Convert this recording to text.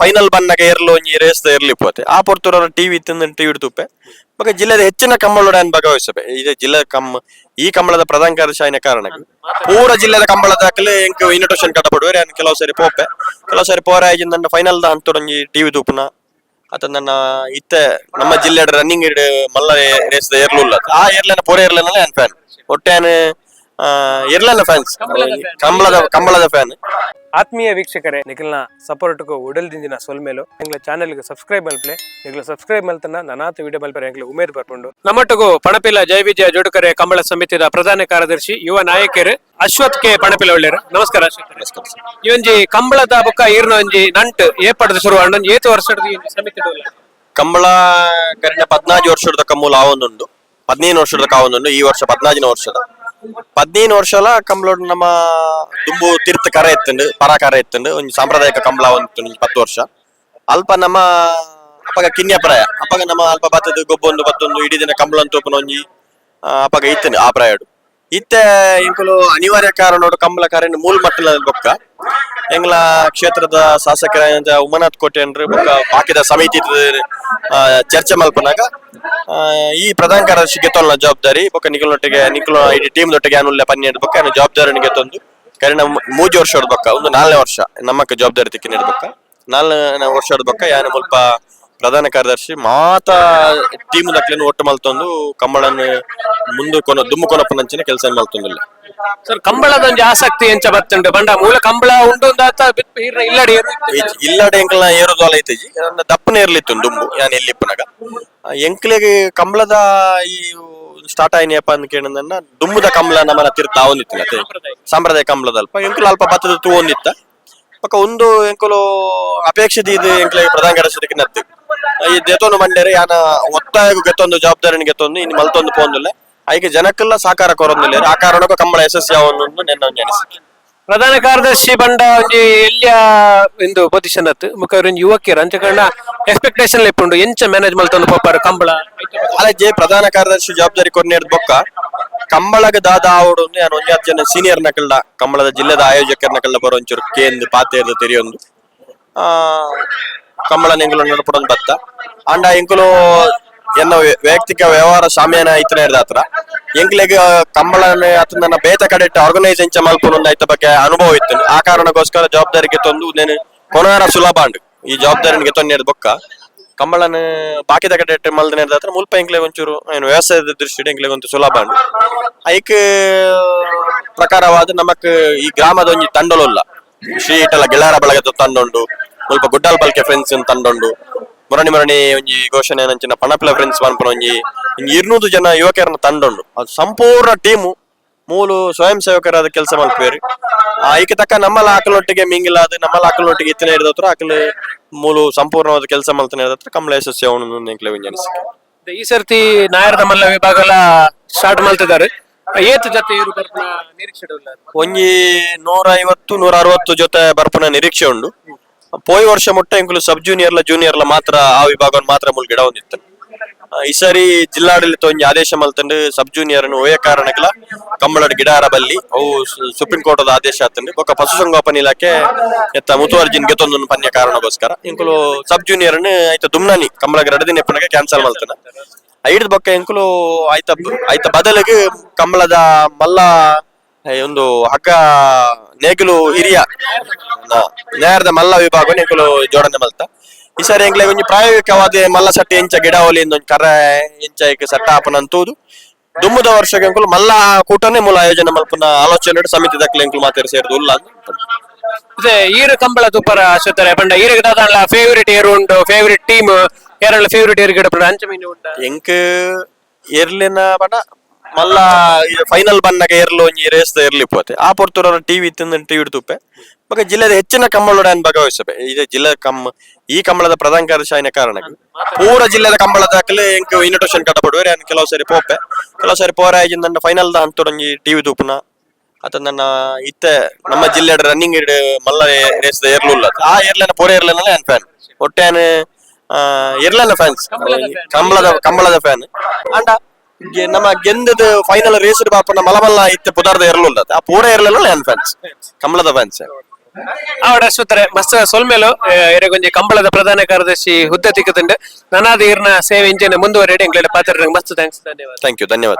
Final ಬಂದಾಗ ಏರ್ಲು ಒಂಜಿ race ಇರ್ಲಿ ಪೋತೆ. ಆ ಪೊರ್ತುರ ಟಿವಿ ಇತ್ತಿಂದ ಟಿವಿ ತುಪ್ಪೆ. ಬೊಕ ಜಿಲ್ಲೆದ ಹೆಚ್ಚಿನ ಕಂಬಳೋಡ ಅನ್ ಭಾಗವಹಿಸಬೆ. ಇದು ಜಿಲ್ಲೆ ಕಮ್, ಈ ಕಂಬಳದ ಪ್ರಧಾನ ಕಾರ್ಯಶಾಲಿನ ಕಾರಣ ಪೂರ ಜಿಲ್ಲೆದ ಕಂಬಳದ ಹಾಕಲೆ ಎಂಕ್ ಇನ್ವಿಟೇಷನ್ ಕಟ್ಟಬಿಡುವೆ ಅನ್ ಕೆಲವು ಸಾರಿ ಪೋಪೆ. ಕೆಲವು ಸರಿ ಪೋರ ಆಗಿಂದ ಫೈನಲ್ ದ ಅಂತೊಂಜಿ ಟಿವಿ ತುಪ್ಪನ. ಅತ ನನ್ನ ಇತ್ತೆ, ನಮ್ಮ ಜಿಲ್ಲೆಡ ರನ್ನಿಂಗ್ ಮಲ್ಲ ರೇಸ್ ಏರ್ಲುಲ್ಲ ಆ ಏರ್ಲೆನ ಪೂರ ಏರ್ಲೆನಲ್ಲ ಆನ್ ಫ್ಯಾನ್ ಒಟ್ಟಾನ್ ಏರ್ಲೆನ ಫ್ಯಾನ್ಸ್ ಕಂಬಳದ ಕಂಬಳದ ಫ್ಯಾನ್ ಆತ್ಮೀಯ ವೀಕ್ಷಕರೇ ನಿಖಿಲ್ನ ಸಪೋರ್ಟ್ಗೂ ಉಡಲ್ದಿಂದಿನ ಸೊಲ್ಮೇಲು ಎಂಗ್ಲ ಚಾನೆಲ್ಗೆ ಸಬ್ಸ್ಕ್ರೈಬ್ ಮಲ್ಪಲೆ ನಿಗ್ಲ ಸಬ್ಸ್ಕ್ರೈಬ್ ಮಲ್ತನ ನನಾತ ವಿಡಿಯೋ ಮಲ್ಪರೆ ಎಂಗ್ಲ ಉಮೇದ್ ಬರ್ಕೊಂಡು. ನಮ್ಮಟ್ಟಗೂ ಪಣಪಿಲ ಜೈ ವಿಜಯ ಜೋಡುಕರೆ ಕಂಬಳ ಸಮಿತಿಯ ಪ್ರಧಾನ ಕಾರ್ಯದರ್ಶಿ ಯುವ ನಾಯಕರು ಅಶ್ವಥ್ ಕೆ ಪಣಪಿಲ ಒಳ್ಳೆಯರು. ನಮಸ್ಕಾರ ಈ ಕಂಬಳದ ಬುಕ್ಕ ಈರ್ನ ಒಂಜಿ ನಂಟ್ ಏಪಡದ ಶುರು ಅಂಡ್ ಏತು ವರ್ಷದ ಸಮಿತಿ ಕಂಬಳ ಕರಿನ ಪದ್ನಾಜು ವರ್ಷದ ಕಮ್ಮೂಲ ಆವೊಂದುಂಡು ಹದಿನೈದು ವರ್ಷದ ಕಾವೊಂದುಂಡು ಈ ವರ್ಷ ಪದ್ನಾಜಿನ ವರ್ಷದ. ಪದ್ನೈದು ವರ್ಷಲ ಕಂಬಳ ನಮ್ಮ ತುಂಬು ತೀರ್ಥ ಕರ ಎತ್ತಂಡು ಪರ ಕರ ಎತ್ತಂಡು ಒಂದು ಸಾಂಪ್ರದಾಯಿಕ ಕಂಬಳ ಒಂದು ಪತ್ತು ವರ್ಷ. ಅಲ್ಪ ನಮ್ಮ ಅಪ್ಪಗ ಕಿನ್ಯಪ್ರಾಯ ಅಪಗ ನಮ್ಮ ಅಲ್ಪ ಬತ್ತದ ಗೊಬ್ಬೊಂದು ಬತ್ತೊಂದು, ಇಡೀ ದಿನ ಕಂಬಳ ತೋಪನ ಒಂಜಿ ಅಪ್ಪಗ ಇತ್ತನು ಆ ಪ್ರಾಯಡು ಇತ್ತೆ ಇಂಕುಲು ಅನಿವಾರ್ಯ ಕಾರಣೋಡು ಕಂಬಳ ಕಾರ್ಯ ಮೂಲ ಮಟ್ಟದ ಬೊಕ್ಕ. ಎಂಗ್ಲ ಕ್ಷೇತ್ರದ ಶಾಸಕರ ಉಮನಾಥ್ ಕೋಟೆ ಬೊಕ್ಕ ಬಾಕಿದ ಸಮಿತಿ ಚರ್ಚೆ ಮಲ್ಪನಾಗ ಈ ಪ್ರಧಾನ ಕಾರ್ಯದರ್ಶಿ ಗೆತ್ತೊಲ್ಲ ಜವಾಬ್ದಾರಿ. ಬೊಕ್ಕ ನಿಖಲ್ನೊಟ್ಟಿಗೆ ನಿಖಲ್ ಇಡೀ ಟೀಮ್ ದೊಟ್ಟಿಗೆ ಅನುಲ್ಲೆ ಪನ್ನೆರಡು ಬೊಕ್ಕ ಜವಾಬ್ದಾರಿ ಗೆತ್ತೊಂದು ಕರಿನ ಮೂಜಿ ವರ್ಷ ಬೊಕ್ಕ. ಒಂದು ನಾಲ್ನೇ ವರ್ಷ. ನಮ್ಮಕ್ಕ ಜವಾಬ್ದಾರಿ ತಿಕ್ಕಿ ಬೊಕ್ಕ. ನಾಲ್ನೇ ವರ್ಷ ಬೊಕ್ಕ ಯಾನು ಮುಲ್ಪ ಪ್ರಧಾನ ಕಾರ್ಯದರ್ಶಿ ಮಾತ ಟೀಮ್ ದಕ್ಲೆನು ಒಟ್ಟು ಮಲ್ತೊಂದು ಕಂಬಳನ್ನು ಮುಂದೆ ಕೊನ ದುಮ್ಮು ಕೊನಪ್ಪನಂಚಿನ ಕೆಲಸ ಮಲ್ತೊಂದಿಲ್ಲ. ಸರ್ ಕಂಬಳದ ಒಂಜಿ ಆಸಕ್ತಿ ಎಂಚ ಬತ್ತುಂಡು ಬಂಡ, ಮೂಲ ಕಂಬಳ ಉಂಡು ಅಂತ ಇಲ್ಲಡಿ ಏರು ಇತ್ತು. ಇಲ್ಲಡೆ ಎಂಕಲ್ನ ಐತೆಜಿ ನನ್ನ ದಪ್ಪನ ಏರ್ಲಿತ್ತು ದುಂಬು, ಯಾನ್ ಎಲ್ಲಿಪ್ಪನಾಗ ಎಂಕ್ಲೆಗೆ ಕಂಬಳದ ಈ ಸ್ಟಾರ್ಟ್ ಆಯ್ನಪ್ಪ ಅಂತ ಕೇಳಿದನ್ನ ದುಂಬುದ ಕಂಬಳ ನಮ್ಮನ ತಿರ್ತಾ ಒಂದಿತ್ತು ಅದೇ ಸಾಂಪ್ರದಾಯಿಕ ಕಂಬಳದ ಅಲ್ಪ. ಎಂಕುಲು ಅಲ್ಪ ಭತ್ತದ ತೂ ಒಂದಿತ್ತ ಪಕ್ಕ ಒಂದು ಎಂಕಲು ಅಪೇಕ್ಷಿತ ಇದು ಎಂಕ್ಲೆಗೆ ಪ್ರಧಾನ ಕಾರ್ಯದರ್ಶಿ ನತ್ತು. ಈ ದೆತೊಂದು ಮಂಡ್ಯರೆ, ಯಾನ ಒತ್ತಾಯ ಗೆತ್ತೊಂದು ಜವಾಬ್ದಾರಿ ಗೆತ್ತೊಂದು ಇನ್ನು ಮಲ್ತೊಂದು ಪೋಂದಿಲ್ಲ. ಐಕೆ ಜನಕ್ಕೆಲ್ಲ ಸಾಕಾರ ಕೊರೊಂದಿಲ್ಲ ಆ ಕಾರಣಕ್ಕೂ ಕಂಬಳ ಯಶಸ್ವಿ ಅವನನ್ನು ನೆನ್ನ ಪ್ರಧಾನ ಕಾರ್ಯದರ್ಶಿ ಬಂಡ ಒಂಜಿ ಎಲ್ಲಿಯ ಇಂದು ಪೊಸಿಷನ್ ಅತ್ ಮುಖ ಯುವಕಿಯರು ಕಾರಣ ಎಕ್ಸ್ಪೆಕ್ಟೇಷನ್ ಲೆಪ್ಪುಂಡು ಎಂಚ ಮ್ಯಾನೇಜ್ ಮಲ್ತೊಂದು ಪಪ್ಪಾರು ಕಂಬಳ. ಕಾಲೇಜ್ ಪ್ರಧಾನ ಕಾರ್ಯದರ್ಶಿ ಜವಾಬ್ದಾರಿ ಕೊನ್ನೇಡ್ ಬೊಕ್ಕ. ಕಂಬಳಗ ದಾದ ಆವಡು ನಾನು ಒಂದ್ ಜನ ಸೀನಿಯರ್ ನಕಲ್ಲ ಕಂಬಳದ ಜಿಲ್ಲೆದ ಆಯೋಜಕರ ನಕಲ್ಡ ಬರೋ ಒಂಚೂರು ಕೇಂದು ಪಾತೆರ್ದು ತೆರೆಯೊಂದು. ಆ ಕಂಬಳ ಎಂಕುಲು ನಡಪಡೊಂದು ಬತ್ತ ಅಂಡ ಎಂಕುಲು ಎನ್ನ ವ್ಯ- ವೈಯಕ್ತಿಕ ವ್ಯವಹಾರ ಶಾಮಿಯಾನ ಐತನ ಇರ್ದ ಹತ್ರ. ಎಂಕ್ಲೆಗ್ ಕಂಬಳನ ನನ್ನ ಬೇತ ಕಡೆ ಆರ್ಗನೈಸ್ ಇಂಚ ಮಲ್ಪುನ ಐತ ಬಗ್ಗೆ ಅನುಭವ ಇತ್ತು. ಆ ಕಾರಣಕ್ಕೋಸ್ಕರ ಜವಾಬ್ದಾರಿಗೆ ತಂದು ನೇನು ಕೊನಾರ ಸುಲಭ ಅಂಡ್ ಈ ಜವಾಬ್ದಾರಿನಿಗೆ ತೊಂದು ಬೊಕ್ಕ. ಕಂಬಳನ ಬಾಕಿದ ಕಡೆ ಮಲ್ದನೆ ಹತ್ರ ಮುಲ್ಪ ಎಂಕ್ಲೆ ಒಂಚೂರು ಏನು ವ್ಯವಸಾಯದ ದೃಷ್ಟಿ ಎಂಕ್ಲೆ ಒಂದು ಸುಲಭ ಅಂಡ್ ಐಕ್, ಪ್ರಕಾರವಾದ ನಮಕ್ ಈ ಗ್ರಾಮದ ಒಂಜಿ ತಂಡಲುಲ್ಲ. ಶ್ರೀ ಇಟ್ಟಲ ಗೆಳಾರ ಬಳಗದ ತಂಡೊಂಡು, ಮುಲ್ಪ ಗುಡ್ಡಲ್ ಬಲ್ಕೆ ಫ್ರೆಂಡ್ಸ್ ತಂಡೊಂಡು. ಮುರಣಿ ಮರಣಿ ಒಂಜಿ ಘೋಷಣೆ ನಂಚಿನ ಪಣಪಿಲ ಫ್ರೆಂಡ್ಸ್ ಪನ್ಪುನ ಒಂಜಿ ಹಿಂಗೆ ಇರ್ನೂರು ಜನ ಯುವಕರನ್ನ ತಂಡೊಂಡು ಅದು ಸಂಪೂರ್ಣ ಟೀಮು ಮೂಲು ಸ್ವಯಂ ಸೇವಕರಾದ ಕೆಲಸ ಮಲ್ಪೇರಿ ಆ ಈಕ ತಕ್ಕ ನಮ್ಮಲ್ಲ ಆಕಲೊಟ್ಟಿಗೆ ಮಿಂಗಿಲಾದ ನಮ್ಮಲ್ಲ ಆಕಲೊಟ್ಟಿಗೆ ಇತ್ತಿನ ಹಿಡಿದತ್ರ ಆಕಲು ಮೂಲು ಸಂಪೂರ್ಣವಾದ ಕೆಲಸ ಮಲ್ತನ ಹಿಡಿದತ್ರ ಕಮಲ ಯಶಸ್ವಿ ಅವನು ಎಂಕ್ಲೆ ಒಂಜಿ ಅನಿಸಿಕೆ. ಈ ಸರ್ತಿ ನಾಯರದ ಮಲ್ಲ ವಿಭಾಗ ಸ್ಟಾರ್ಟ್ ಮಾಡ್ತಿದ್ದಾರೆ. ಏತ್ ಜೊತೆ ಬರ್ಪುನ ನಿರೀಕ್ಷೆ ಒಂಜಿ ನೂರ ಐವತ್ತು ನೂರ ಅರವತ್ತು ಜೊತೆ ಬರ್ಪುನ ನಿರೀಕ್ಷೆ ಉಂಡು ಪೋಯ್ ವರ್ಷ ಮುಟ್ಟ ಇಂಕ್ಲು ಸಬ್ ಜೂನಿಯರ್ಲ ಜೂನಿಯರ್ಲ ಮಾತ್ರ ಆ ವಿಭಾಗ ಮಾತ್ರ ಮುಲ್ ಗಿಡ ಹೊಂದಿತ್ತು ಈ ಸರಿ ಜಿಲ್ಲಾಡಳಿತ ಒಂಜಿ ಆದೇಶ ಮಲ್ತಂಡು ಸಬ್ ಜೂನಿಯರ್ ಒಯ್ಯ ಕಾರಣಕ್ಲ ಕಂಬಳದ ಗಿಡಾರ ಬಲ್ಲಿ ಅವು ಸುಪ್ರೀಂ ಕೋರ್ಟ್ ಆದೇಶ ಆತಂಡು ಬೊಕ ಪಶುಸಂಗೋಪನೆ ಇಲಾಖೆ ಎತ್ತ ಮುತುವರ್ಜಿನ್ ಗೆತ್ತೊಂದು ಪನ್ಯ ಕಾರಣಗೋಸ್ಕರ ಇಂಕುಲು ಸಬ್ ಜೂನಿಯರ್ ಐತ ದುಮ್ನಾನಿ ಕಂಬಳ ರಡದಿನ ಎಪ್ಪನಾಗ ಕ್ಯಾನ್ಸಲ್ ಮಲ್ತನ ಐಡ್ ಬೊಕ್ಕ ಇಂಕುಲು ಆಯ್ತ ಐತ ಬದಲಿಗೆ ಕಂಬಳದ ಮಲ್ಲ ಒಂದು ಹಗ್ಗ ನೇಗಿಲು ಹಿರಿಯ ನೇರದ ಮಲ್ಲ ವಿಭಾಗ ನೇಗಿಲು ಜೋಡಣೆ ಮಲ್ತ. ಈ ಸಾರಿ ಎಂಕ್ಲೆ ಒಂಜಿ ಪ್ರಾಯೋಗಿಕವಾದ ಮಲ್ಲ ಸಟ್ಟಿ ಎಂಚ ಇಂದ ಒಂದು ಕರ ಇಂಚ ಐಕ್ ಸಟ್ಟ ಆಪನ ಅಂತೂದು. ದುಮ್ಮದ ವರ್ಷಕ್ಕೆ ಅಂಕುಲು ಮಲ್ಲ ಕೂಟನೆ ಮೂಲ ಆಯೋಜನೆ ಮಲ್ಪನ ಆಲೋಚನೆ ಸಮಿತಿ ದಕ್ಕಲೆ ಎಂಕುಲು ಮಾತೇರಿ ಸೇರಿದು ಉಲ್ಲ. ಇದೆ ಈರು ಕಂಬಳ ತುಪ್ಪರ ಸುತ್ತಾರೆ ಬಂಡ ಈರ ದಾದಾಂಡ್ಲ ಫೇವರಿಟ್ ಏರು ಉಂಡು ಫೇವರಿಟ್ ಟೀಮ್ ಕೇರಳ ಫೇವರಿಟ್ ಏರು ಗಿಡ ಅಂಚ ಮೀನು ಉಂಡ ಎಂಕ್ ಏರ್ಲಿನ ಬಡ ಮಲ್ಲ ಫೈನಲ್ ಬನ್ನಗ ಏರ್ಲು ಒಂಜಿ ರೇಸ್ ಇರ್ಲಿ ಪೋತೆ. ಆ ಪೊರ್ತುರ ಟಿವಿ ಇತ್ತಿಂದ ಟಿವಿ ತುಪ್ಪೆ. ಬೊಕ ಜಿಲ್ಲೆದ ಹೆಚ್ಚಿನ ಕಂಬಳೋಡ ಭಾಗವಹಿಸಬೇಕು ಇದೆ ಜಿಲ್ಲೆ ಕಮ್ ಈ ಕಂಬಳದ ಪ್ರಧಾನ ಕಾರ್ಯದರ್ಶಿ ಕಾರಣ ಪೂರ ಜಿಲ್ಲೆದ ಕಂಬಳದ ಹಾಕಲೆ ಎಂಕ್ ಇನ್ವಿಟೇಷನ್ ಕಟ್ಟಬಿಡುವೆ ನಾನು ಕೆಲವು ಸರಿ ಪೋಪೆ. ಕೆಲವು ಸರಿ ಪೋರ ಫೈನಲ್ ದ ಅಂತೊಂಜಿ ಟಿವಿ ತುಪ್ಪನ. ಅತ ನನ್ನ ಇತ್ತೆ ನಮ್ಮ ಜಿಲ್ಲೆ ರನ್ನಿಂಗ್ ಮಲ್ಲ ರೇಸ್ ಏರ್ಲುಲ್ಲ ಆ ಏರ್ಲೆನ ಪೂರ ಏರ್ಲೆನಲ್ಲ ಆನ್ ಫ್ಯಾನ್ ಒಟ್ಟೆ ಏರ್ಲೆನ ಫ್ಯಾನ್ಸ್ ಕಂಬಳದ ಕಂಬಳದ ಫ್ಯಾನ್ ಅಂಡ ನಮ್ಮ ಗೆಂದದ ಫೈನಲ್ ರೇಸ್ ಬಾಪನ ಮಲಬಲ್ಲ ಇತ್ತೆ ಪುದಾರ್ದ ಇರ್ಲಿಲ್ಲ. ಆ ಪೂರ ಇರಲಿಲ್ಲ ಆನ್ ಫ್ಯಾನ್ಸ್ ಕಂಬಳದ ಫ್ಯಾನ್ಸ್ ಆವಡ ಸುತ್ತಾರೆ ಮಸ್ತ್ ಸೊಲ್ಮೇಲು ಎರೆಗೊಂಜಿ ಕಂಬಳದ ಪ್ರಧಾನ ಕಾರ್ಯದರ್ಶಿ ಹುದ್ದೆ ತಿಕ್ಕುತ್ತಂಡು ನನಾದ ಇರ್ನ ಸೇವೆ ಇಂಜಿನ ಮುಂದುವರೆಡಿ ಎಂಗ್ಲೆಡ್ ಪಾತ್ರ ಮಸ್ತ್ ಥ್ಯಾಂಕ್ಸ್ ಧನ್ಯವಾದ. ಥ್ಯಾಂಕ್ ಯು ಧನ್ಯವಾದ.